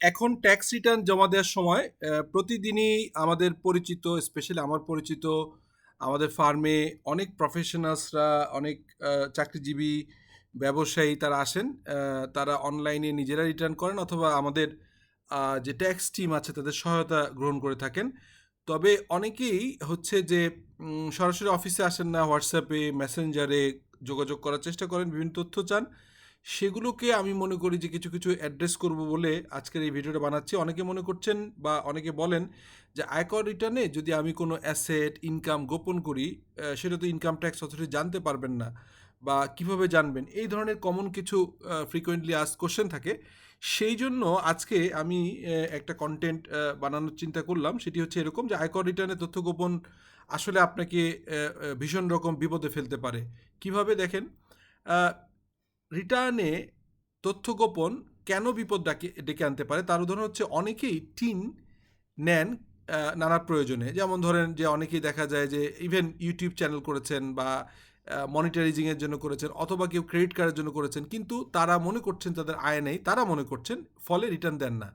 এখন tax return জমা দেওয়ার সময় প্রতিদিনই আমাদের পরিচিত স্পেশালি আমার পরিচিত, আমাদের ফার্মে অনেক প্রফেশনালসরা অনেক চাকরিজীবী ব্যবসায়ী তারা আসেন তারা অনলাইনে নিজেরা রিটার্ন করেন অথবা আমাদের যে ট্যাক্স টিম আছে তাদের সহায়তা গ্রহণ করে থাকেন। তবে অনেকেই হচ্ছে যে সরাসরি অফিসে আসেন না হোয়াটসঅ্যাপে মেসেঞ্জারে যোগাযোগ করার চেষ্টা করেন, বিভিন্ন তথ্য চান। সেগুলোকে আমি মনে করি যে কিছু কিছু অ্যাড্রেস করব বলে আজকের এই ভিডিওটা বানাচ্ছি। অনেকে মনে করছেন বা অনেকে বলেন যে আয়কর রিটার্নে যদি আমি কোনো অ্যাসেট ইনকাম গোপন করি সেটা তো ইনকাম ট্যাক্স অথরিটি জানতে পারবেন না বা কীভাবে জানবেন? এই ধরনের কমন কিছু ফ্রিকোয়েন্টলি আস কোশ্চেন থাকে। সেই জন্য আজকে আমি একটা কন্টেন্ট বানানোর চিন্তা করলাম। সেটি হচ্ছে এরকম যে আয়কর রিটার্নে তথ্য গোপন আসলে আপনাকে ভীষণ রকম বিপদে ফেলতে পারে। কীভাবে দেখেন? রিটার্নে তথ্য গোপন কেন বিপদ ডাকে, ডেকে আনতে পারে? তার উদাহরণ হচ্ছে অনেকেই টিন নেন নানা প্রয়োজনে। যেমন ধরেন যে অনেকেই দেখা যায় যে ইভেন ইউটিউব চ্যানেল করেছেন বা মনিটারিজিংয়ের জন্য করেছেন অথবা কেউ ক্রেডিট কার্ডের জন্য করেছেন, কিন্তু তারা মনে করছেন তাদের আয় নেই, তারা মনে করছেন ফলে রিটার্ন দেন না।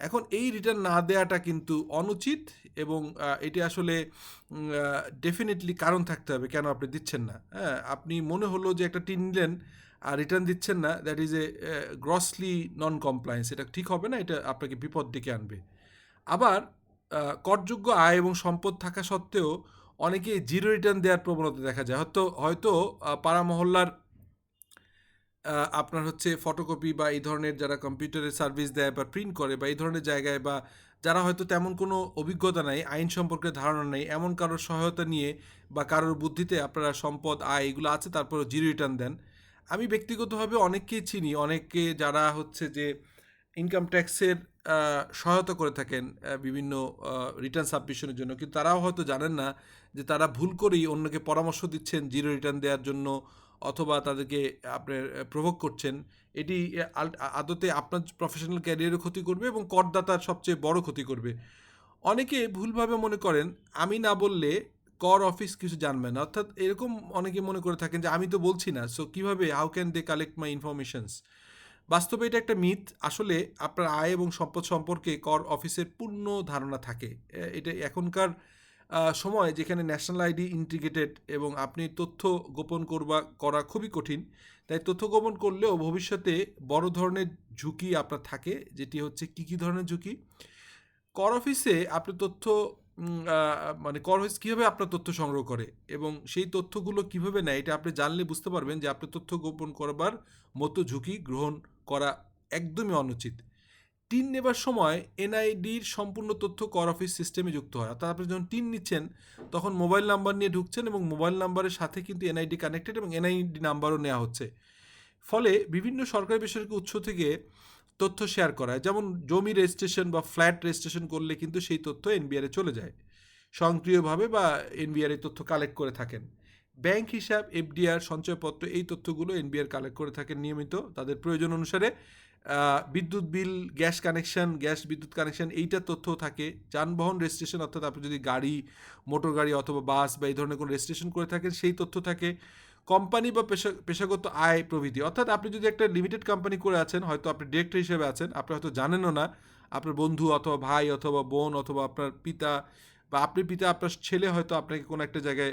এখন এই রিটার্ন না দেওয়াটা কিন্তু অনুচিত এবং এটি আসলে ডেফিনেটলি কারণ থাকতে হবে, কেন আপনি দিচ্ছেন না? হ্যাঁ আপনি মনে হলো যে একটা টিন নিলেন রিটার্ন দিচ্ছেন না that is a grossly non compliance এটা ঠিক হবে না, এটা আপনাকে বিপদ ডেকে আনবে। আবার করযোগ্য আয় এবং সম্পদ থাকা সত্ত্বেও অনেকে জিরো রিটার্ন দেওয়ার প্রবণতা দেখা যায়। হয়তো হয়তো পাড়া মহল্লার আপনার হচ্ছে ফটোকপি বা এই ধরনের যারা কম্পিউটারের সার্ভিস দেয় বা প্রিন্ট করে বা এই ধরনের জায়গায় বা যারা হয়তো তেমন কোনো অভিজ্ঞতা নাই, আইন সম্পর্কে ধারণা নেই, এমন কারোর সহায়তা নিয়ে বা কারোর বুদ্ধিতে আপনারা সম্পদ, আয় এগুলো আছে তারপরে জিরো রিটার্ন দেন। আমি ব্যক্তিগতভাবে অনেককেই চিনি, অনেককে যারা হচ্ছে যে ইনকাম ট্যাক্সের সহায়তা করে থাকেন বিভিন্ন রিটার্ন সাবমিশনের জন্য। কিন্তু তারাও হয়তো জানেন না যে তারা ভুল করেই অন্যকে পরামর্শ দিচ্ছেন জিরো রিটার্ন দেওয়ার জন্য অথবা তাদেরকে আপনার প্রভোগ করছেন। এটি আদতে আপনার প্রফেশনাল ক্যারিয়ারের ক্ষতি করবে এবং করদাতার সবচেয়ে বড় ক্ষতি করবে। অনেকে ভুলভাবে মনে করেন, আমি না বললে কর অফিস কিছু জানবে না। অর্থাৎ এরকম অনেকে মনে করে থাকেন যে, আমি তো বলছি না। সো কীভাবে? How can they collect my informations বাস্তবে এটা একটা মিথ আসলে আপনার আয় এবং সম্পদ সম্পর্কে কর অফিসের পূর্ণ ধারণা থাকে। এটা এখনকার সময় যেখানে ন্যাশনাল আইডি ইন্টিগ্রেটেড এবং আপনি তথ্য গোপন করবা, করা খুবই কঠিন। তাই তথ্য গোপন করলেও ভবিষ্যতে বড় ধরনের ঝুঁকি আপনার থাকে, যেটি হচ্ছে কী কী ধরনের ঝুঁকি? কর অফিসে আপনি তথ্য মানে কর অফিস কীভাবে আপনার তথ্য সংগ্রহ করে এবং সেই তথ্যগুলো কীভাবে নেয়, এটা আপনি জানলে বুঝতে পারবেন যে আপনার তথ্য গোপন করবার মতো ঝুঁকি গ্রহণ করা একদমই অনুচিত। টিন নেবার সময় এনআইডির সম্পূর্ণ তথ্য কর অফিস সিস্টেমে যুক্ত হয়। অর্থাৎ আপনি যখন টিন নিচ্ছেন, তখন মোবাইল নাম্বার নিয়ে ঢুকছেন এবং মোবাইল নাম্বারের সাথে কিন্তু এনআইডি কানেক্টেড এবং এনআইডি নাম্বারও নেওয়া হচ্ছে। ফলে বিভিন্ন সরকারি বেসরকারি উৎস থেকে তথ্য শেয়ার করা যেমন জমি রেজিস্ট্রেশন বা ফ্ল্যাট রেজিস্ট্রেশন করলে কিন্তু সেই তথ্য এনবিআরে চলে যায়। স্বয়ংক্রিয়ভাবে বা এনবিআর তথ্য কালেক্ট করে থাকেন। ব্যাংক হিসাব এফডিআর সঞ্চয়পত্র এই তথ্যগুলো এনবিআর কালেক্ট করে থাকেন নিয়মিত। তাদের প্রয়োজন অনুসারে বিদ্যুৎ বিল, গ্যাস কানেকশন গ্যাস বিদ্যুৎ কানেকশন এইটার তথ্য থাকে। যানবাহন রেজিস্ট্রেশন অর্থাৎ আপনি যদি গাড়ি মোটর গাড়ি অথবা বাস বা এই ধরনের কোনো রেজিস্ট্রেশন করে থাকেন, সেই তথ্য থাকে। কোম্পানি বা পেশা, পেশাগত আয় প্রভৃতি। অর্থাৎ আপনি যদি একটা লিমিটেড কোম্পানি করে আছেন, হয়তো আপনি ডিরেক্টর হিসেবে আছেন, আপনি হয়তো জানেনও না, আপনার বন্ধু অথবা ভাই অথবা বোন অথবা আপনার পিতা বা আপনি পিতা, আপনার ছেলে হয়তো আপনাকে কোনো একটা জায়গায়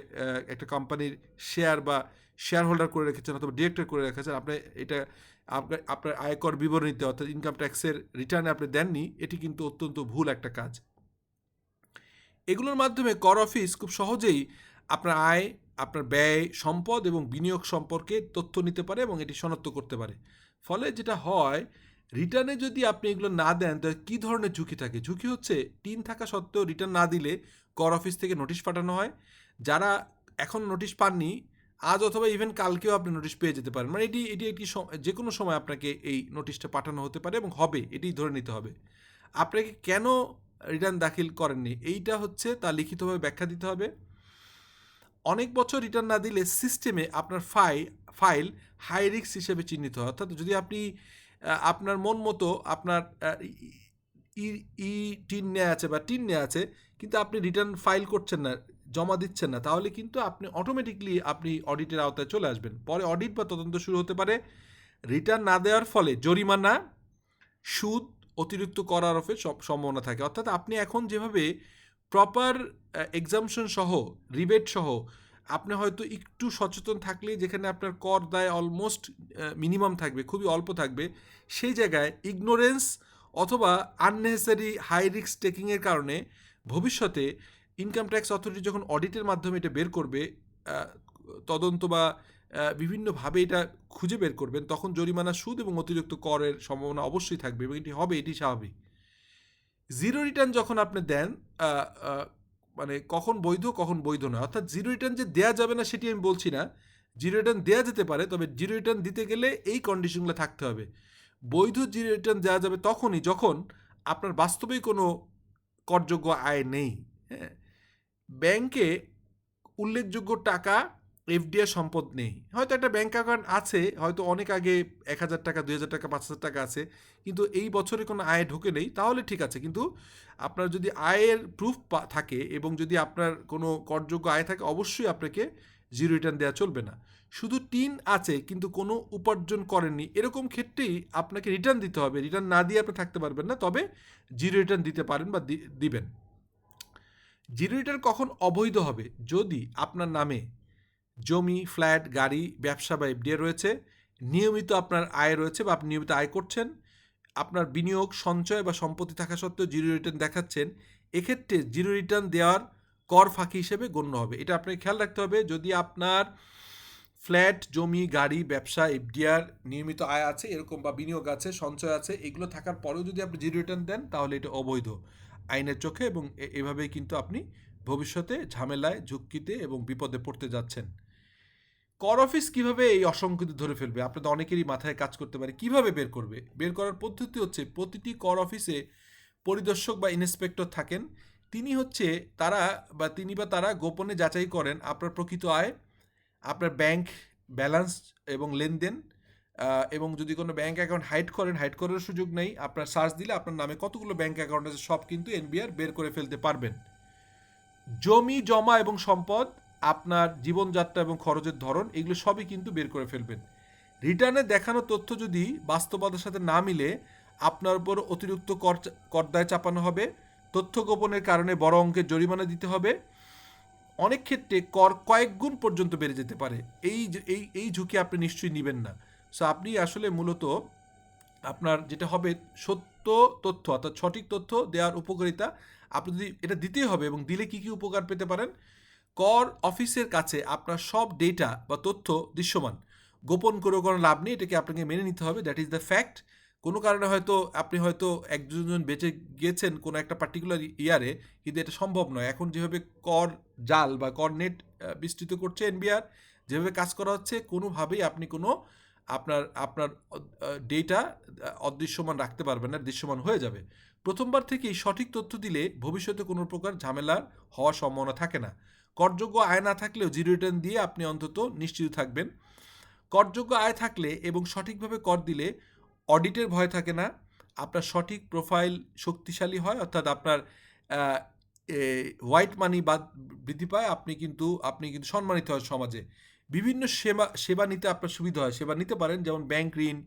একটা কোম্পানির শেয়ার বা শেয়ার হোল্ডার করে রেখেছেন অথবা ডিরেক্টর করে রেখেছেন, আপনি এটা আপনার আপনার আয়কর বিবরণীতে অর্থাৎ ইনকাম ট্যাক্সের রিটার্নে আপনি দেননি, এটি কিন্তু অত্যন্ত ভুল একটা কাজ। এগুলোর মাধ্যমে কর অফিস খুব সহজেই আপনার আয় আপনার ব্যয় সম্পদ এবং বিনিয়োগ সম্পর্কে তথ্য নিতে পারে এবং এটি শনাক্ত করতে পারে। ফলে যেটা হয় রিটার্নে যদি আপনি এগুলো না দেন, তাহলে কী ধরনের ঝুঁকি থাকে? ঝুঁকি হচ্ছে, টিন থাকা সত্ত্বেও রিটার্ন না দিলে কর অফিস থেকে নোটিশ পাঠানো হয়। যারা এখন নোটিশ পাননি, আজ অথবা ইভেন কালকেও আপনি নোটিশ পেয়ে যেতে পারেন। মানে এটি এটি একটি যে কোনো সময় আপনাকে এই নোটিশটা পাঠানো হতে পারে এবং হবে, এটি ধরে নিতে হবে। আপনাকে কেন রিটার্ন দাখিল করেননি? এইটা হচ্ছে, তা লিখিতভাবে ব্যাখ্যা দিতে হবে। অনেক বছর রিটার্ন না দিলে সিস্টেমে আপনার ফাই ফাইল হাই রিস্ক হিসেবে চিহ্নিত হয়। অর্থাৎ যদি আপনি আপনার মন মতো আপনার ই ই টিন নেওয়া আছে বা টিন নেওয়া আছে, কিন্তু আপনি রিটার্ন ফাইল করছেন না, জমা দিচ্ছেন না, তাহলে কিন্তু আপনি অটোমেটিকলি আপনি অডিটের আওতায় চলে আসবেন। পরে অডিট বা তদন্ত শুরু হতে পারে। রিটার্ন না দেওয়ার ফলে জরিমানা, সুদ অতিরিক্ত করার সম্ভাবনা থাকে। অর্থাৎ আপনি এখন যেভাবে প্রপার এক্সামশন সহ রিবেট সহ, আপনি হয়তো একটু সচেতন থাকলে যেখানে আপনার কর দায় অলমোস্ট মিনিমাম থাকবে, খুবই অল্প থাকবে, সেই জায়গায় ইগনোরেন্স অথবা আননেসেসারি হাই রিস্ক টেকিংয়ের কারণে ভবিষ্যতে ইনকাম ট্যাক্স অথরিটি যখন অডিটের মাধ্যমে এটা বের করবে তদন্ত বা বিভিন্নভাবে এটা খুঁজে বের করবেন, তখন জরিমানা সুদ এবং অতিরিক্ত করের সম্ভাবনা অবশ্যই থাকবে এবং এটি হবে, এটি স্বাভাবিক। জিরো রিটার্ন যখন আপনি দেন মানে কখন বৈধ কখন বৈধ না অর্থাৎ জিরো রিটার্ন যে দেওয়া যাবে না সেটি আমি বলছি না। জিরো রিটার্ন দেওয়া যেতে পারে, তবে জিরো রিটার্ন দিতে গেলে এই কন্ডিশনগুলো থাকতে হবে। বৈধ জিরো রিটার্ন দেওয়া যাবে তখনই যখন আপনার বাস্তবেই কোনো করযোগ্য আয় নেই। হ্যাঁ? ব্যাংকে উল্লেখযোগ্য টাকা এফডিআর সম্পদ নেই। হয়তো একটা ব্যাঙ্ক অ্যাকাউন্ট আছে, হয়তো অনেক আগে এক হাজার টাকা, দুই হাজার টাকা, পাঁচ হাজার টাকা আছে, কিন্তু এই বছরে কোনো আয় ঢোকে নেই, তাহলে ঠিক আছে। কিন্তু আপনার যদি আয়ের প্রুফ থাকে এবং যদি আপনার কোনো করযোগ্য আয় থাকে, অবশ্যই আপনাকে জিরো রিটার্ন দেওয়া চলবে না। শুধু টিন আছে, কিন্তু কোনো উপার্জন করেননি। এরকম ক্ষেত্রেই আপনাকে রিটার্ন দিতে হবে। রিটার্ন না দিয়ে আপনি থাকতে পারবেন না, তবে জিরো রিটার্ন দিতে পারেন বা দিবেন। জিরো রিটার্ন কখন অবৈধ হবে? যদি আপনার নামে জমি, ফ্ল্যাট, গাড়ি, ব্যবসা বা এফডিআর রয়েছে। নিয়মিত আপনার আয় রয়েছে বা আপনি নিয়মিত আয় করছেন। আপনার বিনিয়োগ, সঞ্চয় বা সম্পত্তি থাকা সত্ত্বেও জিরো রিটার্ন দেখাচ্ছেন। এক্ষেত্রে জিরো রিটার্ন দেওয়ার কর ফাঁকি হিসেবে গণ্য হবে। এটা আপনাকে খেয়াল রাখতে হবে। যদি আপনার ফ্ল্যাট, জমি, গাড়ি, ব্যবসা, এফডিআর নিয়মিত আয় আছে, এরকম বা বিনিয়োগ আছে, সঞ্চয় আছে, এগুলো থাকার পরেও যদি আপনি জিরো রিটার্ন দেন, তাহলে এটা অবৈধ আইনের চোখে এবং এভাবেই কিন্তু আপনি ভবিষ্যতে ঝামেলায়, ঝুঁকিতে এবং বিপদে পড়তে যাচ্ছেন। কর অফিস কীভাবে এই অসংখ্যিত ধরে ফেলবে? আপনাদের অনেকেরই মাথায় কাজ করতে পারে। কীভাবে বের করবে? বের করার পদ্ধতি হচ্ছে প্রতিটি কর অফিসে পরিদর্শক বা ইন্সপেক্টর থাকেন। তিনি হচ্ছে তারা বা তিনি বা তারা গোপনে যাচাই করেন আপনার প্রকৃত আয়, আপনার ব্যাংক ব্যালেন্স এবং লেনদেন এবং যদি কোনো ব্যাঙ্ক অ্যাকাউন্ট হাইড করেন, হাইড করার সুযোগ নেই। আপনার সার্চ দিলে আপনার নামে কতগুলো ব্যাঙ্ক অ্যাকাউন্ট আছে সব কিন্তু এনবিআর বের করে ফেলতে পারবেন। জমি, জমা এবং সম্পদ, আপনার জীবনযাত্রা এবং খরচের ধরন, এগুলো সবই কিন্তু বের করে ফেলবেন। রিটার্নে দেখানো তথ্য যদি বাস্তবতার সাথে না মিলে, আপনার উপর অতিরিক্ত কর করদায় চাপানো হবে। তথ্য গোপনের কারণে বড় অঙ্কের জরিমানা দিতে হবে। অনেক ক্ষেত্রে কর কয়েক গুণ পর্যন্ত বেড়ে যেতে পারে। এই এই এই ঝুঁকি আপনি নিশ্চয়ই নেবেন না। সো আপনি আসলে মূলত আপনার যেটা হবে সত্য তথ্য, অর্থাৎ সঠিক তথ্য দেওয়ার উপকারিতা আপনি যদি এটা দিতেই হবে এবং দিলে কি কি উপকার পেতে পারেন? কর অফিসের কাছে আপনার সব ডেটা বা তথ্য দৃশ্যমান। গোপন করে কোনো লাভ নেই, এটাকে আপনাকে মেনে নিতে হবে দ্যাট ইজ দ্য ফ্যাক্ট কোনো কারণে হয়তো আপনি হয়তো এক দুজন বেঁচে গিয়েছেন কোনো একটা পার্টিকুলার ইয়ারে কিন্তু এটা সম্ভব নয়। এখন যেভাবে কর জাল বা কর নেট বিস্তৃত করছে এনবিআর যেভাবে কাজ করা হচ্ছে, কোনোভাবেই আপনি কোনো আপনার আপনার ডেটা অদৃশ্যমান রাখতে পারবেন না, দৃশ্যমান হয়ে যাবে। প্রথমবার থেকেই সঠিক তথ্য দিলে ভবিষ্যতে কোনো প্রকার ঝামেলার হওয়ার সম্ভাবনা থাকে না। করযোগ্য আয় না থাকলেও জিরো রিটার্ন দিয়ে আপনি অন্তত নিশ্চিত থাকবেন। করযোগ্য আয় থাকলে এবং সঠিকভাবে কর দিলে অডিটের ভয় থাকে না। আপনার সঠিক প্রোফাইল শক্তিশালী হয়, অর্থাৎ আপনার হোয়াইট মানি বাদ বৃদ্ধি পায়, আপনি কিন্তু আপনি কিন্তু সম্মানিত হয় সমাজে। বিভিন্ন সেবা সেবা নিতে আপনার সুবিধা হয়, সেবা নিতে পারেন, যেমন ব্যাংক ঋণ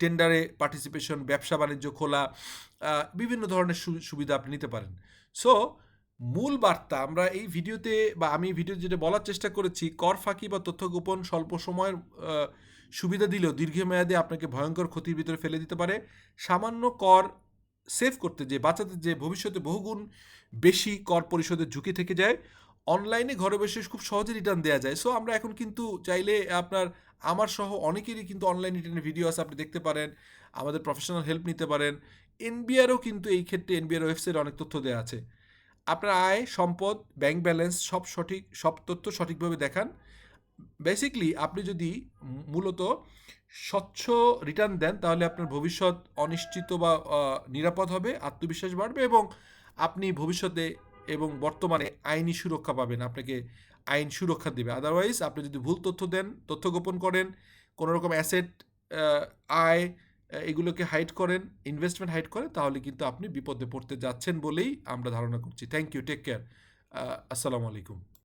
টেন্ডারে পার্টিসিপেশন, ব্যবসা বাণিজ্য খোলা বিভিন্ন ধরনের সুবিধা আপনি নিতে পারেন। সো মূল বার্তা আমরা এই ভিডিওতে বা আমি ভিডিওতে যেটা বলার চেষ্টা করেছি, কর ফাঁকি বা তথ্য গোপন স্বল্প সময়ের সুবিধা দিলেও দীর্ঘমেয়াদে আপনাকে ভয়ঙ্কর ক্ষতির ভিতরে ফেলে দিতে পারে। সামান্য কর সেভ করতে যে, বাঁচাতে যে, ভবিষ্যতে বহুগুণ বেশি কর পরিশোধের ঝুঁকি থেকে যায়। অনলাইনে ঘরে বসে খুব সহজে রিটার্ন দেওয়া যায়। সো আমরা এখন কিন্তু চাইলে আপনার, আমার সহ অনেকেরই কিন্তু অনলাইন রিটার্নের ভিডিও আছে, আপনি দেখতে পারেন। আমাদের প্রফেশনাল হেল্প নিতে পারেন। এনবিআরও কিন্তু এই ক্ষেত্রে এনবিআর ওয়েবসাইটে অনেক তথ্য দেওয়া আছে। আপনার আয়, সম্পদ ব্যাংক ব্যালেন্স সব সঠিক, সব তথ্য সঠিকভাবে দেখান। বেসিকলি আপনি যদি মূলত স্বচ্ছ রিটার্ন দেন, তাহলে আপনার ভবিষ্যৎ অনিশ্চিত বা নিরাপদ হবে, আত্মবিশ্বাস বাড়বে এবং আপনি ভবিষ্যতে এবং বর্তমানে আইনি সুরক্ষা পাবেন, আপনাকে আইন সুরক্ষা দেবে। আদারওয়াইজ আপনি যদি ভুল তথ্য দেন, তথ্য গোপন করেন কোনো রকম অ্যাসেট আয় এগুলোকে হাইট করেন ইনভেস্টমেন্ট হাইড করেন, তাহলে কিন্তু আপনি বিপদে পড়তে যাচ্ছেন বলেই আমরা ধারণা করছি। থ্যাংক ইউ টেক কেয়ার আসসালামু আলাইকুম।